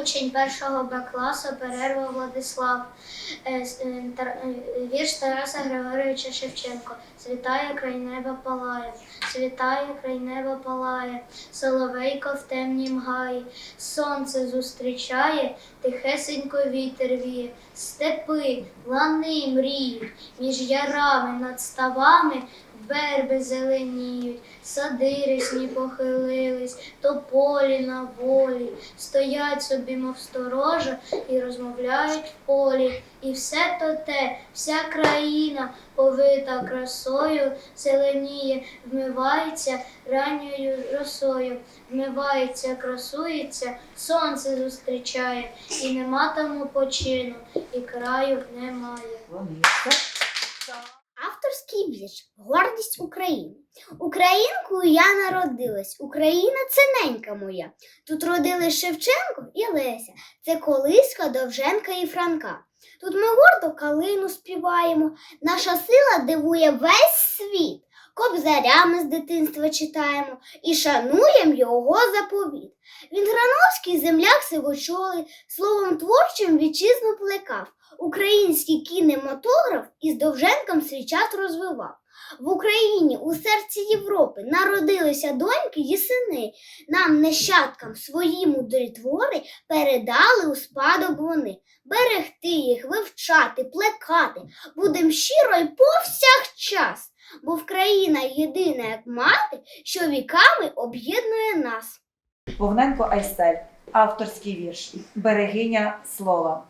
учень першого Б класу перерва Владислав. Е, е, е, Вірш Тараса Григоровича Шевченко. Світає край неба палає, світає край неба палає, соловейко в темнім гаї, сонце зустрічає, тихесенько вітер віє, степи, лани мріють, між ярами над ставами верби зеленіють, сади рясні похилились, тополі на волі, стоять собі, мов сторожа, і розмовляють в полі. І все то те, вся країна повита красою, зеленіє, вмивається ранньою росою, вмивається, красується, сонце зустрічає, і нема тому почину, і краю немає. Авторський вірш Гордість України. Українкою я народилась. Україна це ненька моя. Тут родились Шевченко і Леся. Це колиска Довженка і Франка. Тут ми гордо калину співаємо. Наша сила дивує весь світ. Кобзарями з дитинства читаємо і шануємо його заповіт. Він грановський земляк сивочолий, словом творчим вітчизну плекав. Український кінематограф із Довженком свій час розвивав. В Україні у серці Європи народилися доньки і сини. Нам, нащадкам, свої мудрі твори передали у спадок вони. Берегти їх, вивчати, плекати. Будем щиро й повсякчас, бо в країна єдина, як мати, що віками об'єднує нас. Вовненко Айсель, авторський вірш, берегиня слова.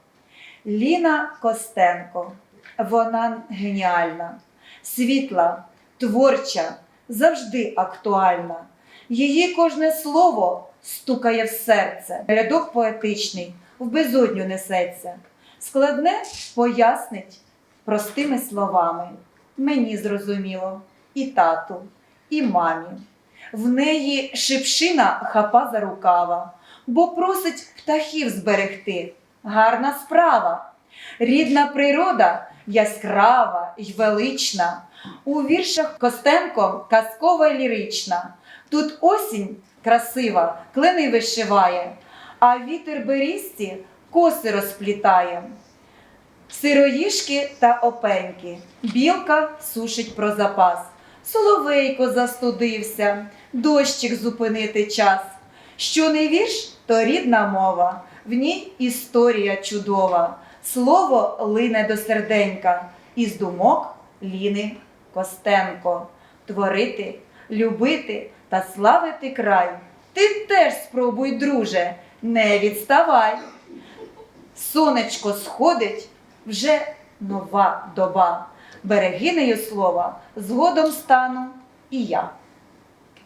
Ліна Костенко, вона геніальна, світла, творча, завжди актуальна. Її кожне слово стукає в серце. Рядок поетичний в безодню несеться. Складне пояснить простими словами. Мені зрозуміло, і тату, і мамі. В неї шипшина хапа за рукава, бо просить птахів зберегти. Гарна справа. Рідна природа яскрава й велична. У віршах Костенко казкова й лірична. Тут осінь красива, клини вишиває, а вітер берізці коси розплітає. Сироїшки та опеньки, білка сушить про запас. Соловейко застудився, дощик зупинити час. Що не вірш, то рідна мова, в ній історія чудова. Слово лине до серденька, із думок Ліни Костенко. Творити, любити та славити край. Ти теж спробуй, друже, не відставай. Сонечко сходить, вже нова доба. Берегинею слова згодом стану і я.